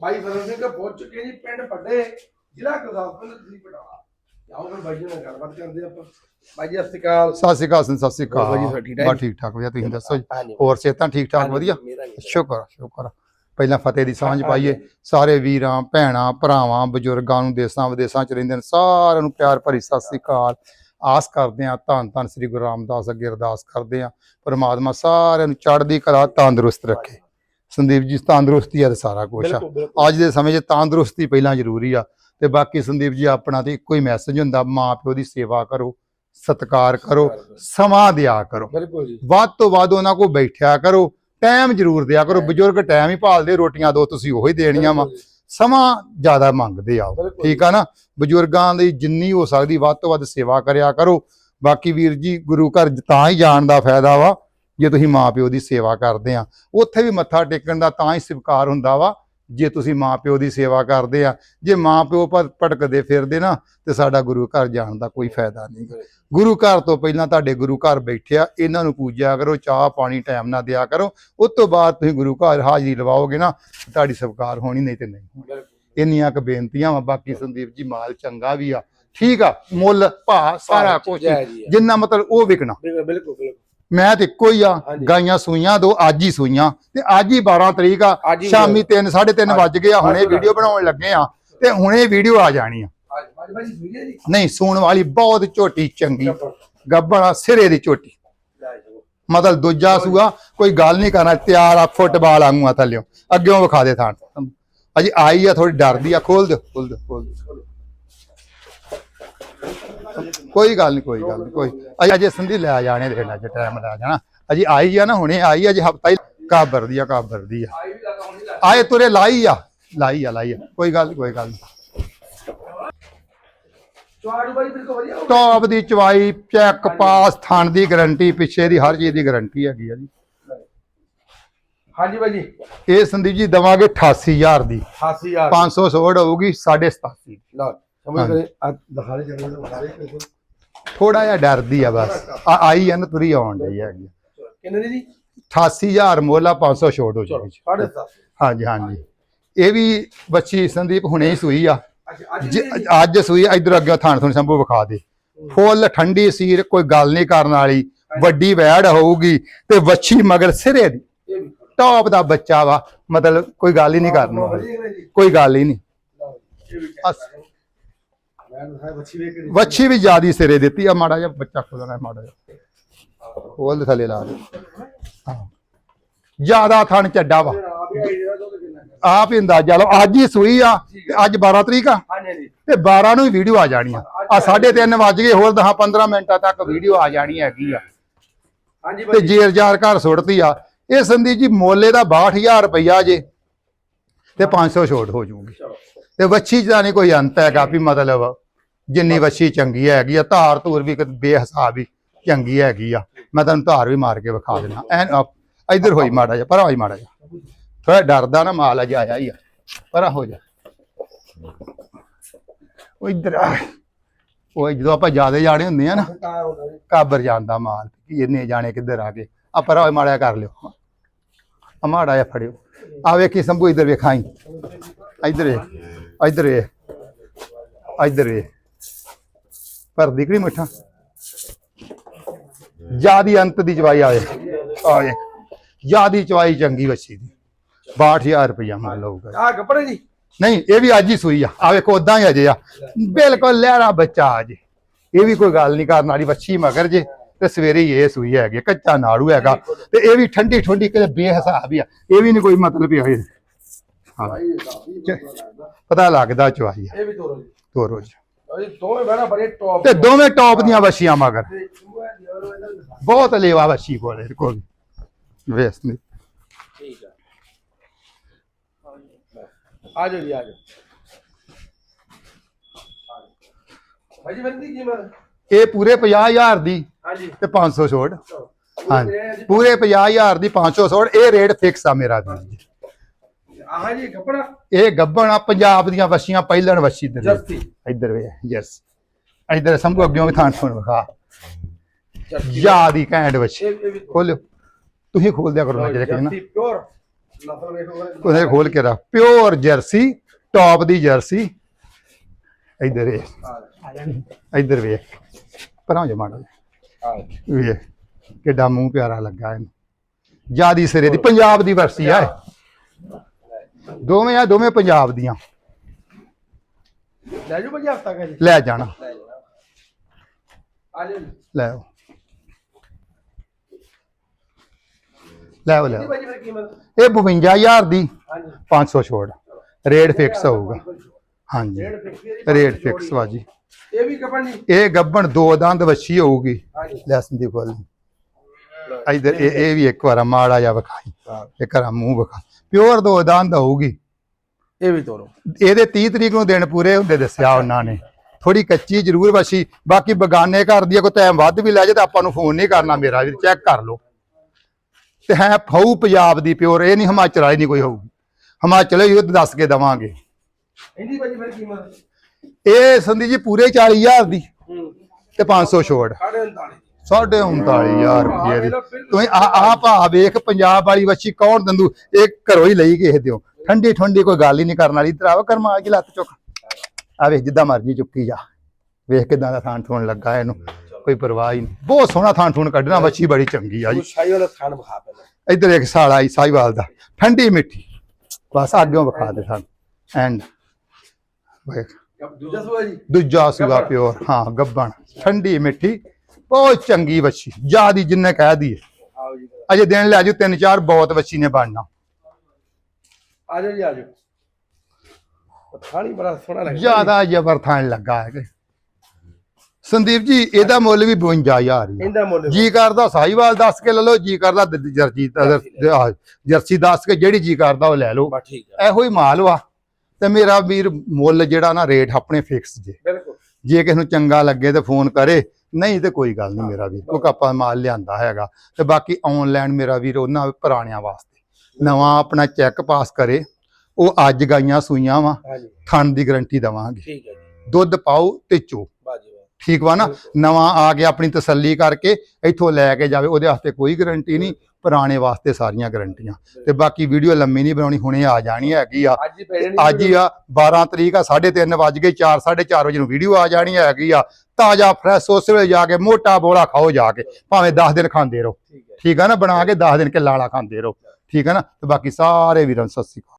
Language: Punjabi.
ਬਾਈ ਫਰਨ ਸਿੰਘ ਪਹੁੰਚ ਚੁੱਕੇ ਜੀ ਪਿੰਡ ਪੱਡੇ ਜ਼ਿਲ੍ਹਾ ਗੁਰਦਾਸਪੁਰ ਤਹਿਸੀਲ ਪਟਾਲਾ ਆਓ ਫਿਰ ਬਾਈ ਜੀ ਨਾਲ ਗੱਲਬਾਤ ਕਰਦੇ ਆਪਾਂ। ਬਾਈ ਜੀ ਸਤਿ ਸ਼੍ਰੀ ਅਕਾਲ। ਸਤਿ ਸ਼੍ਰੀ ਅਕਾਲ ਸਤਿ ਸ਼੍ਰੀ ਅਕਾਲ। ਠੀਕ ਠਾਕ? ਬਸ ਠੀਕ ਠਾਕ ਵਧੀਆ। ਤੁਸੀਂ ਦੱਸੋ ਜੀ? ਹੋਰ ਸਿਹਤਾਂ ਠੀਕ ਠਾਕ ਵਧੀਆ? ਸ਼ੁਕਰ ਸ਼ੁਕਰ। ਪਹਿਲਾਂ ਫਤਿਹ ਦੀ ਸਾਂਝ ਪਾਈਏ। ਸਾਰੇ ਵੀਰਾਂ ਭੈਣਾਂ ਭਰਾਵਾਂ ਬਜ਼ੁਰਗਾਂ ਨੂੰ ਦੇਸਾਂ ਵਿਦੇਸਾਂ ਚ ਰਹਿੰਦੇ ਨੇ ਸਾਰਿਆਂ ਨੂੰ ਪਿਆਰ ਭਰੀ ਸਤਿ ਸ੍ਰੀ ਅਕਾਲ। ਆਸ ਕਰਦੇ ਆ ਧੰਨ ਧੰਨ ਸ੍ਰੀ ਗੁਰੂ ਰਾਮਦਾਸ ਅੱਗੇ ਅਰਦਾਸ ਕਰਦੇ ਆ ਪਰਮਾਤਮਾ ਸਾਰਿਆਂ ਨੂੰ ਚੜ੍ਹਦੀ ਕਲਾ ਤੰਦਰੁਸਤ ਰੱਖੇ। ਸੰਦੀਪ ਜੀ ਤੰਦਰੁਸਤੀ ਆ ਤੇ ਸਾਰਾ ਕੁਝ ਆ। ਅੱਜ ਦੇ ਸਮੇਂ 'ਚ ਤੰਦਰੁਸਤੀ ਪਹਿਲਾਂ ਜ਼ਰੂਰੀ ਆ ਤੇ ਬਾਕੀ ਸੰਦੀਪ ਜੀ ਆਪਣਾ ਤੇ ਇੱਕੋ ਹੀ ਮੈਸੇਜ ਹੁੰਦਾ ਮਾਂ ਪਿਓ ਦੀ ਸੇਵਾ ਕਰੋ ਸਤਿਕਾਰ ਕਰੋ ਸਮਾਂ ਦਿਆ ਕਰੋ। ਬਿਲਕੁਲ ਜੀ। ਵੱਧ ਤੋਂ ਵੱਧ ਉਹਨਾਂ ਕੋਲ ਬੈਠਿਆ ਕਰੋ ਟਾਈਮ ਜ਼ਰੂਰ ਦਿਆ ਕਰੋ। ਬਜ਼ੁਰਗ ਟਾਈਮ ਹੀ ਭਾਲਦੇ ਰੋਟੀਆਂ ਦੋ ਤੁਸੀਂ ਉਹੀ ਦੇਣੀਆਂ ਵਾ। ਸਮਾਂ ਜ਼ਿਆਦਾ ਮੰਗਦੇ ਆ। ਠੀਕ ਆ ਨਾ? ਬਜ਼ੁਰਗਾਂ ਦੀ ਜਿੰਨੀ ਹੋ ਸਕਦੀ ਵੱਧ ਤੋਂ ਵੱਧ ਸੇਵਾ ਕਰਿਆ ਕਰੋ। ਬਾਕੀ ਵੀਰ ਜੀ ਗੁਰੂ ਘਰ ਤਾਂ ਹੀ ਜਾਣ ਦਾ ਫਾਇਦਾ ਵਾ। ਜੇ ਤੁਸੀਂ ਮਾਪਿਓ ਦੀ ਸੇਵਾ ਕਰਦੇ ਆ ਉੱਥੇ ਵੀ ਮੱਥਾ ਟੇਕਣ ਦਾ ਤਾਂ ਹੀ ਸਵੀਕਾਰ ਹੁੰਦਾ ਵਾ ਜੇ ਤੁਸੀਂ ਮਾਪਿਓ ਦੀ ਸੇਵਾ ਕਰਦੇ ਆ। ਜੇ ਮਾਪਿਓ ਪਰ ਭਟਕਦੇ ਫਿਰਦੇ ਨਾ ਤੇ ਸਾਡਾ ਗੁਰੂ ਘਰ ਜਾਣ ਦਾ ਕੋਈ ਫਾਇਦਾ ਨਹੀਂ ਗੁਰੂ ਘਰ ਤੋਂ ਪਹਿਲਾਂ ਤੁਹਾਡੇ ਗੁਰੂ ਘਰ ਬੈਠਿਆ ਇਹਨਾਂ ਨੂੰ ਪੂਜਿਆ ਕਰੋ ਚਾਹ ਪਾਣੀ ਟਾਈਮ ਨਾਲ ਦਿਆ ਕਰੋ ਉਸ ਤੋਂ ਬਾਅਦ ਤੁਸੀਂ ਗੁਰੂ ਘਰ ਹਾਜ਼ਰੀ ਲਵਾਓਗੇ ਨਾ ਤੁਹਾਡੀ ਸਵੀਕਾਰ ਹੋਣੀ ਨਹੀਂ ਤੇ ਨਹੀਂ ਹੋਣੀ। ਇੰਨੀਆਂ ਕੁ ਬੇਨਤੀਆਂ ਵਾ ਬਾਕੀ ਸੰਦੀਪ ਜੀ ਮਾਲ ਚੰਗਾ ਵੀ ਆ। ਠੀਕ ਆ ਮੁੱਲ ਭਾ ਸਾਰਾ ਕੁਝ ਜਿੰਨਾ ਮਤਲਬ ਉਹ ਵਿਕਣਾ। ਬਿਲਕੁਲ ਬਿਲਕੁਲ। ਮੈਂ ਤੇ ਇੱਕੋ ਹੀ ਆ ਹਾਂਜੀ। ਗਾਈਆਂ ਸੂਈਆਂ ਦੋ ਅੱਜ ਹੀ ਸੂਈਆਂ। ਤੇ ਅੱਜ ਹੀ 12 ਤਰੀਕ ਆ ਅੱਜ ਹੀ ਸ਼ਾਮੀ 3 3:30 ਵੱਜ ਗਏ ਆ ਹੁਣੇ ਵੀਡੀਓ ਬਣਾਉਣ ਲੱਗੇ ਆ ਤੇ ਹੁਣੇ ਵੀਡੀਓ ਆ ਜਾਣੀ ਆ। ਅੱਜ ਜੀ? ਨਹੀਂ ਸੂਣ ਵਾਲੀ ਬਹੁਤ ਝੋਟੀ ਚੰਗੀ। ਲੈ ਗੱਬਣਾ ਸਿਰੇ ਦੀ ਝੋਟੀ। ਜਾਓ। ਮਤਲਬ ਦੂਜਾ ਸੂਆ ਕੋਈ ਗੱਲ ਨਹੀਂ ਕਰਨਾ ਤਿਆਰ ਆ ਫੁੱਟਬਾਲ ਵਾਂਗੂ ਆ ਥੱਲਿਓ। ਅੱਗਿਓਂ ਵਿਖਾ ਦੇ ਥਾਂ। ਅਜੇ ਆਈ ਆ ਥੋੜੀ ਡਰਦੀ ਆ ਖੋਲ ਦਿਓ ਖੋਲ ਦਿਓ ਖੋਲ ਦਿਓ। ਕੋਈ ਗੱਲ ਨਹੀਂ ਕੋਈ ਗੱਲ ਨਹੀਂ ਕੋਈ। ਅਜੇ ਅਜੇ ਸੰਧੀ ਲੈ ਜਾਣੇ ਦੇਣਾ ਜੇ ਟਾਈਮ ਲੈ ਜਾਣਾ। ਅਜੇ ਆਈ ਆ ਨਾ ਹੁਣੇ ਆਈ ਆ ਜੇ ਹਫਤਾ ਹੀ ਕਾਬਰ ਦੀ ਆ ਕਾਬਰ ਦੀ ਆ। ਆਏ ਤੁਰੇ ਲਾਈ ਆ ਲਾਈ ਆ ਲਾਈ ਆ। ਕੋਈ ਗੱਲ ਕੋਈ ਗੱਲ ਟੌਪ ਦੀ ਚਵਾਈ ਚੈੱਕ ਪਾਸ ਥਣ ਦੀ ਗਾਰੰਟੀ ਪਿੱਛੇ ਦੀ ਹਰ ਚੀਜ਼ ਦੀ ਗਾਰੰਟੀ ਹੈਗੀ ਆ ਜੀ। ਹਾਂਜੀ ਬਾਈ ਜੀ। ਇਹ ਸੰਦੀਪ ਜੀ ਦਵਾਂਗੇ 88000 ਦੀ। 88000 500 ਸੋੜ ਹੋਊਗੀ 87 ਲਓ। ਸਮਝ ਕਰੇ ਆ ਦਿਖਾ ਦੇ ਚੱਲ ਦਿਖਾ ਦੇ ਥੋੜਾ ਜਿਹਾ ਡਰਦੀ ਆ ਬਸ। ਆ ਆਈ ਆ ਨਾ ਤੁਰੀ ਆਉਣ ਡਈ ਹੈਗੀ ਕਿੰਨੇ ਦੀ ਜੀ? 88000 ਮੋਲਾ 500 ਛੋੜ ਹੋ ਚਲੋ ਜਾਊਗੀ 7.5 ਹਾਂਜੀ ਹਾਂਜੀ। ਇਹ ਵੀ ਬੱਚੀ ਸੰਦੀਪ ਹੁਣੇ ਹੀ ਸੂਈ ਆ। ਅੱਛਾ ਅੱਜ ਜ- ਅੱਜ ਸੂਈ ਇਧਰ ਅੱਗੇ ਥਾਣ ਥਣ ਸੰਭੂ ਵਿਖਾ ਦੇ। ਫੁੱਲ ਠੰਡੀ ਸੀਰ ਕੋਈ ਗੱਲ ਨਹੀਂ ਕਰਨ ਵਾਲੀ। ਵੱਡੀ ਵੈੜ ਹੋਊਗੀ ਤੇ ਵੱਛੀ ਮਗਰ ਸਿਰੇ ਦੀ। ਇਹ ਵੀ ਟੌਪ ਦਾ ਬੱਚਾ ਵਾ। ਮਤਲਬ ਕੋਈ ਗੱਲ ਹੀ ਨਹੀਂ ਕਰਨੀ। ਵਧੀਆ ਜੀ? ਕੋਈ ਗੱਲ ਹੀ ਨਹੀਂ। ਲਓ ਇਹ ਵੀ ਅਸ- ਵੱਛੀ ਵੀ ਜਿਆਦੀ ਸਿਰੇ ਦਿੱਤੀ ਆ ਮਾੜਾ ਜਿਹਾ ਬੱਚਾ ਖੋਲਣਾ ਮਾੜਾ ਜਿਹਾ। ਖੋਲ ਥੱਲੇ ਲਾ ਦੇ। ਜ਼ਿਆਦਾ ਥਣ ਚੱਡਾ ਵਾ। ਆਪ ਹੀ ਅੰਦਾਜ਼ਾ ਲਓ ਅੱਜ ਹੀ ਸੂਈ ਆ ਤੇ ਅੱਜ 12 ਤਰੀਕ ਆ। ਤੇ 12 ਨੂੰ ਹੀ ਵੀਡੀਓ ਆ ਜਾਣੀ ਆ। ਆ 3:30 ਵੱਜ ਗਏ ਹੋਰ 10 15 ਮਿੰਟਾਂ ਤੱਕ ਵੀਡੀਓ ਆ ਜਾਣੀ ਹੈਗੀ ਆ। ਹਾਂਜੀ ਤੇ ਜੇਰ ਜਾਰ ਘਰ ਸੁੱਟਦੀ ਆ। ਇਹ ਸੰਦੀ ਜੀ ਮੋਲੇ ਦਾ 62000 ਰੁਪਈਆ ਜੇ ਤੇ 500 ਛੋਟ ਹੋ ਜਾਊਗੀ। ਚਲੋ। ਤੇ ਵੱਛੀ ਦਾ ਨਹੀਂ ਕੋਈ ਅੰਤ ਹੈਗਾ ਵੀ ਮਤਲਬ ਜਿੰਨੀ ਵੱਛੀ ਚੰਗੀ ਹੈਗੀ ਆ, ਧਾਰ ਧੂਰ ਵੀ ਕਿਤੇ ਬੇਹਿਸਾਬ ਹੀ ਚੰਗੀ ਹੈਗੀ ਆ। ਮੈਂ ਤੁਹਾਨੂੰ ਧਾਰ ਵੀ ਮਾਰ ਕੇ ਵਿਖਾ ਦੇਣਾ ਐਨ ਅਪ- ਇੱਧਰ ਹੋਈ ਮਾੜਾ ਜਿਹਾ ਪਰਾਂ ਹੋਈ ਮਾੜਾ ਜਿਹਾ। ਥੋੜਾ ਡਰਦਾ ਨਾ, ਮਾਲ ਅਜ ਆਇਆ ਹੀ ਆ। ਪਰਾਂ ਹੋ ਜਾ। ਉਹ ਇੱਧਰ ਆ। ਉਹ ਜਦੋਂ ਆਪਾਂ ਜਿਆਦੇ ਜਾਣੇ ਹੁੰਦੇ ਆ ਨਾ ਕਾਰ ਕਾਬਰ ਜਾਂਦਾ ਮਾਲ, ਕਿ ਇੰਨੇ ਜਾਣੇ ਕਿੱਧਰ ਆ ਗਏ। ਆ ਪਰਾਂ ਹੋਏ ਮਾੜਾ ਕਰ ਲਿਓ। ਆ ਮਾੜਾ ਜਿਹਾ ਫੜਿਓ। ਆ ਵੇਖੀ ਸੰਭੂ ਇੱਧਰ ਵੇਖਾਈ ਇੱਧਰ ਏ ਇੱਧਰ ਏ ਇਧਰ ਏ ਪਰ ਦਿਖੜੀ ਮਿੱਠਾ? ਜਿਆਦੀ ਅੰਤ ਦੀ ਚਵਾਈ ਆਵੇ ਆਵੇ ਜਿਆਦੀ ਚਵਾਈ ਚੰਗੀ ਵੱਛੀ ਦੀ। 62000 ਰੁਪਇਆ ਮੁੱਲ ਲਊਗਾ ਆ ਕੱਪੜੇ ਜੀ। ਨਹੀਂ ਇਹ ਵੀ ਅੱਜ ਹੀ ਸੂਈ ਆ। ਆ ਵੇਖੋ ਉਦਾਂ ਹੀ ਅਜੇ ਆ। ਬਿਲਕੁਲ ਲਹਿਰਾ ਬੱਚਾ ਆ ਜੇ। ਇਹ ਵੀ ਕੋਈ ਗੱਲ ਨਹੀਂ ਕਰਨ ਵਾਲੀ ਵੱਛੀ ਮਗਰ ਜੇ। ਤੇ ਸਵੇਰੇ ਹੀ ਇਹ ਸੂਈ ਹੈਗੀ ਕੱਚਾ ਨਾੜੂ ਹੈਗਾ। ਤੇ ਇਹ ਵੀ ਠੰਡੀ ਠੰਡੀ ਕਿਤੇ ਬੇਹਿਸਾਬ ਹੀ ਆ। ਇਹ ਵੀ ਨਹੀਂ ਕੋਈ ਮਤਲਬ ਹੀ। ਹੋਏ ਪਤਾ ਲੱਗਦਾ ਚਵਾਈ ਆ। ਇਹ ਵੀ ਤੋਰੋ ਜੀ। ਤੋਰੋ ਜੀ। ਦੋਵੇਂ ਬਹਿਣਾ ਬੜੇ ਟੌਪ ਤੇ ਦੋਵੇਂ ਟੌਪ ਦੀਆਂ ਵੱਛੀਆਂ ਮਗਰ। ਬਹੁਤ ਲੇਵਾ ਵੱਛੀ ਕੋਲ ਕੋਲ। ਵੇਸ ਨਹੀਂ ਠੀਕ ਆ। ਆ ਜਾਓ ਜੀ ਆ ਜਾਓ। ਭਾਈ ਜੀ ਬੰਦੀ ਕੀਮਤ ਇਹ ਪੂਰੇ 50000 ਦੀ ਹਾਂਜੀ। ਤੇ 500 ਛੋੜ। ਹਾਂਜੀ। ਪੂਰੇ 50000 ਦੀ 500 ਛੋੜ। ਇਹ ਰੇਟ ਫਿਕਸ ਆ ਮੇਰਾ ਜੀ। ਆਹ ਜੀ ਕੱਪੜਾ ਇਹ ਗੱਬਣ ਪੰਜਾਬ ਦੀਆਂ ਵੱਛੀਆਂ ਪਹਿਲਣ ਵੱਛੀ ਦੇ। ਜਰਸੀ ਇੱਧਰ ਵੇ ਯੈਸ ਇੱਧਰ ਸੰਭੂ ਅੱਗੇ ਵੀ ਥਾਂ ਥੋਂ ਵਿਖਾ। ਯਾਦ ਹੀ ਘੈਂਟ ਵੱਛੀ। ਇਹ ਇਹ ਵੀ ਖੋਲਿਓ। ਤੁਸੀਂ ਖੋਲ ਦਿਆ ਕਰੋ ਨਾ ਜਿਹੜੇ ਨਾ। Jersey pure. ਨਸਲ ਵੇਖੋ ਉਹਨੇ ਖੋਲ ਕੇ ਰੱਖ। ਪਿਓਰ ਜਰਸੀ ਟੌਪ ਦੀ ਜਰਸੀ। ਇੱਧਰ ਇਹ ਇੱਧਰ ਵੇਖ ਪਰਾਂ ਜਾ ਮਾੜਾ। ਵੇਖ ਕਿੱਡਾ ਮੂੰਹ ਪਿਆਰਾ ਲੱਗਾ ਇਹਨੂੰ। ਜਿਆਦੀ ਸਿਰੇ ਦੀ ਪੰਜਾਬ ਦੀ ਵਰਸੀ ਆ। ਦੋਵੇਂ ਆ ਦੋਵੇਂ ਪੰਜਾਬ ਦੀਆਂ। ਲੈ ਜੂ ਭਾਜੀ ਹਫਤਾ ਕਾ ਜੀ ਲੈ ਜਾਣਾ। ਲੈ ਜਾਣਾ ਆ ਜਾਓ ਜੀ। ਲੈ ਆਓ। ਲੈ ਆਓ ਲੈ ਆਓ। ਭਾਜੀ ਫਿਰ ਕੀਮਤ? ਇਹ 52000 ਦੀ ਹਾਂਜੀ। 500 ਛੋੜ। ਰੇਟ ਫਿਕਸ ਹੋਊਗਾ। ਹਾਂਜੀ। ਰੇਟ ਫਿਕਸ ਹੈ ਜੀ, ਰੇਟ ਪੰਜ ਸੌ ਫਿਕਸ ਵਾ ਜੀ ਇਹ ਵੀ ਕਪਣ ਜੀ ਇਹ ਗੱਬਣ ਦੋ ਦੰਦ ਵੱਛੀ ਹੋਊਗੀ। ਹਾਂਜੀ। ਲੈ ਸੰਦੀਪ ਕੋਲ। ਇਧਰ ਇਹ ਇਹ ਵੀ ਇੱਕ ਵਾਰ ਮਾੜਾ ਜਿਹਾ ਵਿਖਾਈ। ਇਹ ਕਰਾ ਮੂੰਹ ਵਿਖਾ। ਪਿਓਰ ਦੋ ਦੰਦ ਹੋਊਗੀ ਇਹ ਵੀ ਤੋਰੋ। ਇਹਦੇ 30 ਤਰੀਕ ਨੂੰ ਦਿਨ ਪੂਰੇ ਹੁੰਦੇ ਦੱਸਿਆ ਉਹਨਾਂ ਨੇ। ਥੋੜੀ ਕੱਚੀ ਜ਼ਰੂਰ ਵਸੀ ਬਾਕੀ ਬਗਾਨੇ ਘਰ ਦੀ ਕੋਈ ਟਾਈਮ ਵੱਧ ਵੀ ਲੈ ਜਾਏ ਤਾਂ ਆਪਾਂ ਨੂੰ ਫੋਨ ਨਹੀਂ ਕਰਨਾ ਮੇਰਾ ਵੀ ਚੈੱਕ ਕਰ ਲਓ। ਤੇ ਹੈ ਫਊ ਪੰਜਾਬ ਦੀ ਪਿਓਰ ਇਹ ਨਹੀਂ ਹਿਮਾਚਲ ਵਾਲੀ ਨਹੀਂ ਕੋਈ ਹੋਊਗੀ। ਹਿਮਾਚਲ ਹੀ ਦੱਸ ਕੇ ਦਵਾਂਗੇ। ਇਹਦੀ ਭਾਜੀ ਫਿਰ ਕੀਮਤ ਇਹ ਸੰਦੀ ਜੀ ਪੂਰੇ 40000 ਦੀ ਤੇ 500 ਛੋੜ। 39 ਸਾਢੇ 39000 ਰੁਪਏ ਦੀ। ਤੁਸੀਂ ਆ ਆ ਭਾ ਵੇਖ ਪੰਜਾਬ ਵਾਲੀ ਵੱਛੀ ਕੌਣ ਦੰਦੂ? ਇਹ ਘਰੋਂ ਹੀ ਲਈ ਕਿਸੇ ਦਿਓ। ਠੰਡੀ ਠੰਡੀ ਕੋਈ ਗੱਲ ਹੀ ਨਹੀਂ ਕਰਨ ਵਾਲੀ। ਤਰਾਵਾ ਕਰਮਾ ਕੇ ਲੱਤ ਚੁੱਕ। ਆ ਵੇਖ ਜਿੱਦਾਂ ਮਰਜ਼ੀ ਚੁੱਕੀ ਜਾ। ਵੇਖ ਕਿਦਾਂ ਦਾ ਥਾਂ ਥੋਣ ਲੱਗਾ ਇਹਨੂੰ। ਕੋਈ ਪਰਵਾਹ ਹੀ ਨਹੀਂ। ਬਹੁਤ ਸੋਹਣਾ ਥਾਂ ਥੋਣ ਕੱਢਣਾ ਵੱਛੀ ਬੜੀ ਚੰਗੀ ਆ ਜੀ। ਸ਼ਾਹੀ ਵਾਲਾ ਖਾਨ ਬਖਾ ਪਹਿਲਾਂ। ਇੱਧਰ ਇੱਕ ਸਾਲ ਆਈ ਸਾਈਵਾਲ ਦਾ। ਠੰਡੀ ਮਿੱਠੀ। ਬਸ ਅੱਗਿਓਂ ਵਿਖਾ ਦੇ ਸਾਨੂੰ। ਐਂਡ ਵੇਖ। ਦੂਜਾ ਸੂਆ ਜੀ। ਦੂਜਾ ਗੱਭਣ। ਪਿਓਰ। ਹਾਂ ਗੱਬਣ। ਠੰਡੀ ਮਿੱਠੀ। ਬਹੁਤ ਚੰਗੀ ਵੱਛੀ ਜਿਆਦੀ ਜਿੰਨੇ ਕਹਿ ਦਈਏ। ਅਜੇ ਦਿਨ ਲੈ ਜੂ ਤਿੰਨ ਚਾਰ ਬਹੁਤ ਵੱਛੀ ਨੇ ਬਣਨਾ। ਆ ਜਾਓ ਜੀ ਆ ਜਾਓ। ਖਾਣੀ ਬੜਾ ਸੋਹਣਾ ਲੱਗਦਾ ਜ਼ਿਆਦਾ ਜ਼ਬਰ ਥਾਂ ਲੱਗਾ ਹੈ ਸੰਦੀਪ ਜੀ ਇਹਦਾ ਮੁੱਲ ਵੀ 52000 ਹੀ ਇਹਦਾ ਮੁੱਲ ਜੀ ਕਰਦਾ ਸਾਈਵਾਲ ਦੱਸ ਕੇ ਲੈ ਲਓ ਜੀ ਕਰਦਾ ਜਰਜੀ ਜਰਸੀ ਦੱਸ ਕੇ ਜਿਹੜੀ ਜੀ ਕਰਦਾ ਉਹ ਲੈ ਲਓ। ਇਹੋ ਹੀ ਮਾਲ ਵਾ। ਤੇ ਮੇਰਾ ਵੀਰ ਮੁੱਲ ਜਿਹੜਾ ਨਾ ਰੇਟ ਆਪਣੇ ਫਿਕਸ ਜੇ। ਬਿਲਕੁਲ। ਜੇ ਕਿਸੇ ਨੂੰ ਚੰਗਾ ਲੱਗੇ ਤੇ ਫੋਨ ਕਰੇ। ਨਹੀਂ ਤੇ ਕੋਈ ਗੱਲ ਨਹੀਂ ਮੇਰਾ ਵੀਰ ਕਿਉਂਕਿ ਆਪਾਂ ਮਾਲ ਲਿਆਂਦਾ ਹੈਗਾ। ਤੇ ਬਾਕੀ ਆਨਲਾਈਨ ਮੇਰਾ ਵੀਰ ਉਹਨਾਂ ਪੁਰਾਣਿਆਂ ਵਾਸਤੇ। ਨਵਾਂ ਆਪਣਾ ਚੈੱਕ ਪਾਸ ਕਰੇ ਉਹ ਅੱਜ ਗਾਈਆਂ ਸੂਈਆਂ ਵਾ ਥਣ ਦੀ ਗਰੰਟੀ ਦਵਾਂਗੇ। ਠੀਕ ਹੈ ਜੀ। ਦੁੱਧ ਪਾਓ ਤੇ ਚੋ। ਠੀਕ ਵਾ ਨਾ? ਨਵਾਂ ਆ ਕੇ ਆਪਣੀ ਤਸੱਲੀ ਕਰਕੇ ਇੱਥੋਂ ਲੈ ਕੇ ਜਾਵੇ ਉਹਦੇ ਵਾਸਤੇ ਕੋਈ ਗਰੰਟੀ ਨਹੀਂ। ਪੁਰਾਣੇ ਵਾਸਤੇ ਸਾਰੀਆਂ ਗਰੰਟੀਆਂ। ਤੇ ਬਾਕੀ ਵੀਡੀਓ ਲੰਮੀ ਨਹੀਂ ਬਣਾਉਣੀ ਹੁਣੇ ਆ ਜਾਣੀ ਹੈਗੀ ਆ। ਅੱਜ ਹੀ ਹੀ ਆ 12 ਤਰੀਕ ਆ 3:30 ਵੱਜ ਗਏ 4 4:30 ਵਜੇ ਨੂੰ ਵੀਡੀਓ ਆ ਜਾਣੀ ਹੈਗੀ ਆ। ਤਾਜ਼ਾ ਫਰੈਸ਼ ਉਸ ਵੇਲੇ ਜਾ ਕੇ ਮੋਟਾ ਬੋਲਾ ਖਾਓ ਜਾ ਕੇ ਭਾਵੇਂ 10 ਦਿਨ ਖਾਂਦੇ ਰਹੋ। ਠੀਕ ਹੈ। ਆ ਨਾ ਬਣਾ ਕੇ 10 ਦਿਨ ਕੇ ਲਾਲਾ ਖਾਂਦੇ ਰਹੋ। ਠੀਕ ਆ ਨਾ? ਤੇ ਬਾਕੀ ਸਾਰੇ ਵੀਰਾਂ ਸਤਿ ਸ੍ਰੀ ਅਕਾਲ।